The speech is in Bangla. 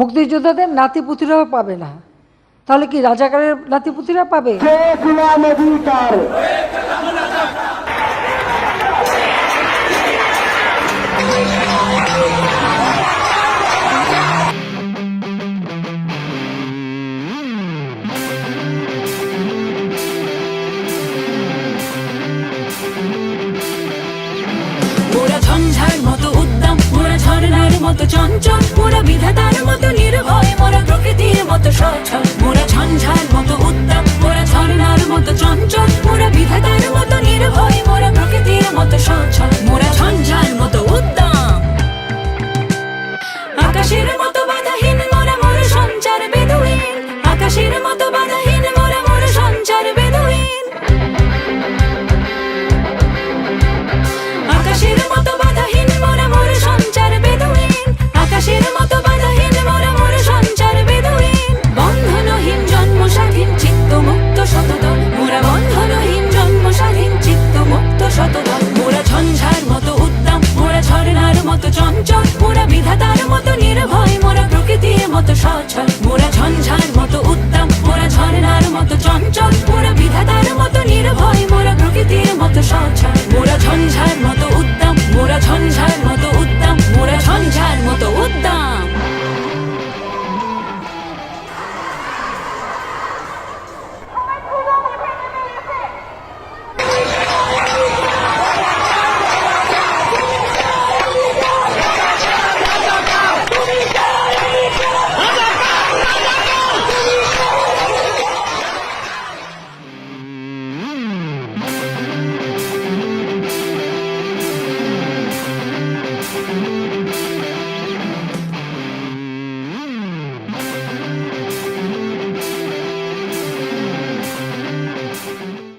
মুক্তিযোদ্ধাদের নাতিপুতিরাও পাবে না। তাহলে কি রাজাকারের নাতিপুতিরা পাবে? মতো চঞ্চল পুরো বিধাতার মতো নির্ভয় মোরা প্রকৃতির 전철 몰아 전살 못